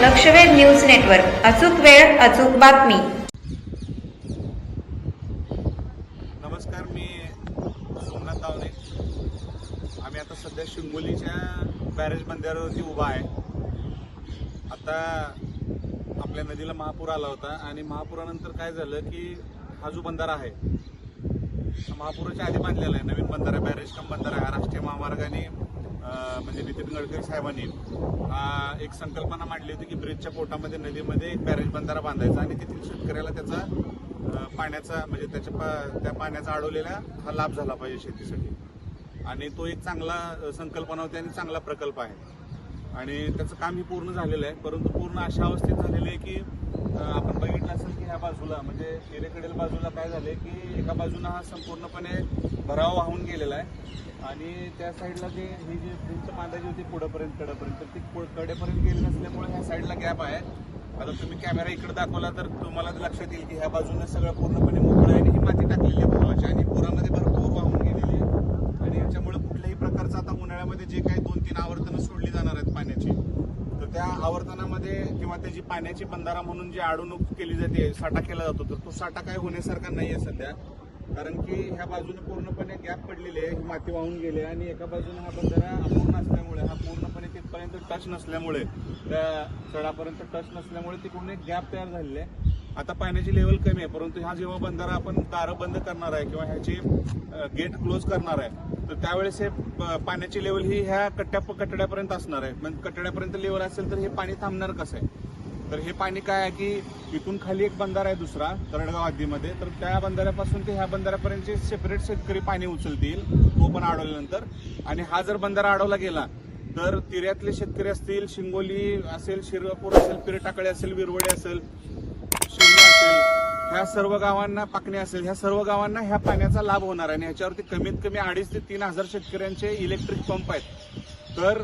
लक्षवेध news network. अचूक वेळ अचूक बातमी. नमस्कार मी सोमनाथ तावणे आम्ही आता सध्या शिंगोलीच्या बॅरेज बंधाऱ्यावरती उभा आहे. आता आपल्या नदीला महापूर आला होता आणि महापुरानंतर काय झालं की हा जो बंधारा आहे महापुराच्या आधी बांधलेला आहे. नवीन बंधारा बॅरेज कम बंधारा हा राष्ट्रीय महामार्गाने म्हणजे नितीन गडकरी साहेबांनी एक संकल्पना मांडली होती की ब्रिजच्या पोटामध्ये नदीमध्ये एक बॅरेज बंधारा बांधायचा आणि तेथील शेतकऱ्याला त्याचा पाण्याचा म्हणजे त्याच्या पा- त्या पाण्याचा अडवलेला हा लाभ झाला पाहिजे शेतीसाठी. आणि तो एक चांगला संकल्पना होती आणि चांगला प्रकल्प आहे. आणि त्याचं काम हे पूर्ण झालेलं आहे परंतु पूर्ण अशा अवस्थेत झालेलं आहे की आपण बघितलं असेल की ह्या बाजूला म्हणजे हिरेकडील बाजूला काय झालंय की एका बाजूला हा संपूर्णपणे भराव वाहून गेलेला आहे. आणि त्या साईडला जे ही जी भिंत बांधायची होती पुढेपर्यंत कडेपर्यंत तर ती कडेपर्यंत गेली नसल्यामुळे ह्या साईडला गॅप आहे. आता तुम्ही कॅमेरा इकडे दाखवला तर तुम्हाला लक्षात येईल की ह्या बाजूने सगळं पूर्णपणे मोकळं आहे आणि ही माती टाकलेली आहे भावाची आणि पुरामध्ये भरपूर वाहून गेलेली आहे. आणि याच्यामुळे कुठल्याही प्रकारचं आता उन्हाळ्यामध्ये जे काही दोन तीन आवर्तनं सोडली जाणार आहेत पाण्याची तर त्या आवर्तनामध्ये किंवा त्याची पाण्याची बंधारा म्हणून जी अडवणूक केली जाते साठा केला जातो तर तो साठा काय होण्यासारखा नाही आहे सध्या. कारण की ह्या बाजूने पूर्णपणे गॅप पडलेली आहे ही माती वाहून गेली आहे आणि एका बाजूने हा बंधारा अपूर्ण असल्यामुळे हा पूर्णपणे तिथपर्यंत टच नसल्यामुळे त्या सडापर्यंत टच नसल्यामुळे तिकडून एक गॅप तयार झालेली आहे. आता पाण्याची लेवल कमी आहे परंतु हा जेव्हा बंधारा आपण दारं बंद करणार आहे किंवा ह्याची गेट क्लोज करणार आहे तर त्यावेळेस हे पाण्याची लेवल ही ह्या कट्ट्या कटड्यापर्यंत असणार आहे. म्हणजे कटड्यापर्यंत लेवल असेल तर हे पाणी थांबणार कसं आहे? तर हे पाणी काय आहे की इथून खाली एक बंधारा आहे दुसरा तरडगाव आदीमध्ये तर त्या बंधाऱ्यापासून ते ह्या बंधाऱ्यापर्यंतचे सेपरेट शेतकरी पाणी उचलतील तो पण अडवल्यानंतर. आणि हा जर बंधारा अडवला गेला तर तिऱ्यातले शेतकरी असतील शिंगोली असेल शिरपूर असेल पिरटाकळे असेल विरवडे असेल शिवणे असेल ह्या सर्व गावांना पाकणे असेल ह्या सर्व गावांना ह्या पाण्याचा लाभ होणार आहे. आणि ह्याच्यावरती कमीत कमी अडीच ते तीन हजार शेतकऱ्यांचे इलेक्ट्रिक पंप आहेत. तर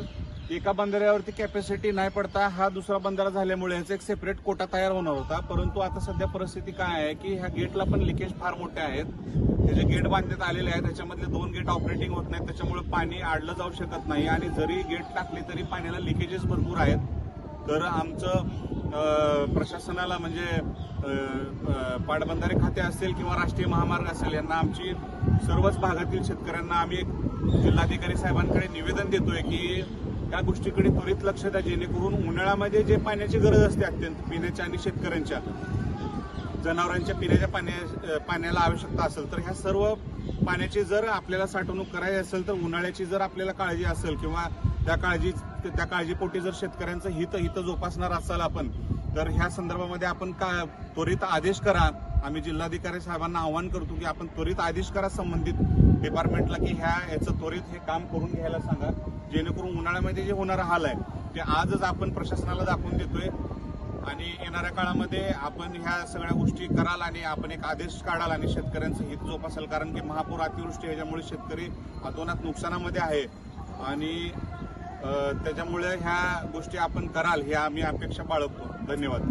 एका बंधाऱ्यावरती कॅपॅसिटी नाही पडता हा दुसरा बंधारा झाल्यामुळे ह्याचा एक सेपरेट कोटा तयार होणार होता. परंतु आता सध्या परिस्थिती काय आहे की ह्या गेटला पण लिकेज फार मोठे आहेत. हे जे गेट बांधण्यात आलेले आहेत त्याच्यामधले दोन गेट ऑपरेटिंग होत नाहीत. त्याच्यामुळे पाणी आडलं जाऊ शकत नाही. आणि जरी गेट टाकले तरी पाण्याला लिकेजेस भरपूर आहेत. तर आमचं प्रशासनाला म्हणजे पाटबंधारे खाते असेल किंवा राष्ट्रीय महामार्ग असेल यांना आमची सर्वच भागातील शेतकऱ्यांना आम्ही एक जिल्हाधिकारी साहेबांकडे निवेदन देतोय की या गोष्टीकडे त्वरित लक्ष द्या जेणेकरून उन्हाळ्यामध्ये जे पाण्याची गरज असते अत्यंत पिण्याच्या आणि शेतकऱ्यांच्या जनावरांच्या पिण्याच्या पाण्या पाण्याला आवश्यकता असेल तर ह्या सर्व पाण्याची जर आपल्याला साठवणूक करायची असेल तर उन्हाळ्याची जर आपल्याला काळजी असेल किंवा त्या काळजी त्या काळजीपोटी जर शेतकऱ्यांचं हित हित जोपासणार असाल आपण तर ह्या संदर्भामध्ये आपण का त्वरित आदेश करा आम्ही जिल्हाधिकारी साहेबांना आवाहन करतो की आपण त्वरित आदेश करा संबंधित डिपार्टमेंटला की ह्या याचं त्वरित हे काम करून घ्यायला सांगा. जेणेकरून उन्हाळ्यामध्ये जे होणारा हाल आहे ते आजच आपण प्रशासनाला दाखवून देतोय. आणि येणाऱ्या काळामध्ये आपण ह्या सगळ्या गोष्टी कराल आणि आपण एक आदेश काढाल आणि शेतकऱ्यांचं हित जोपासाल. कारण की महापूर अतिवृष्टी ह्याच्यामुळे शेतकरी अतोनात नुकसानामध्ये आहे. आणि त्याच्यामुळे ह्या गोष्टी आपण कराल हे आम्ही अपेक्षा बाळगतो. धन्यवाद.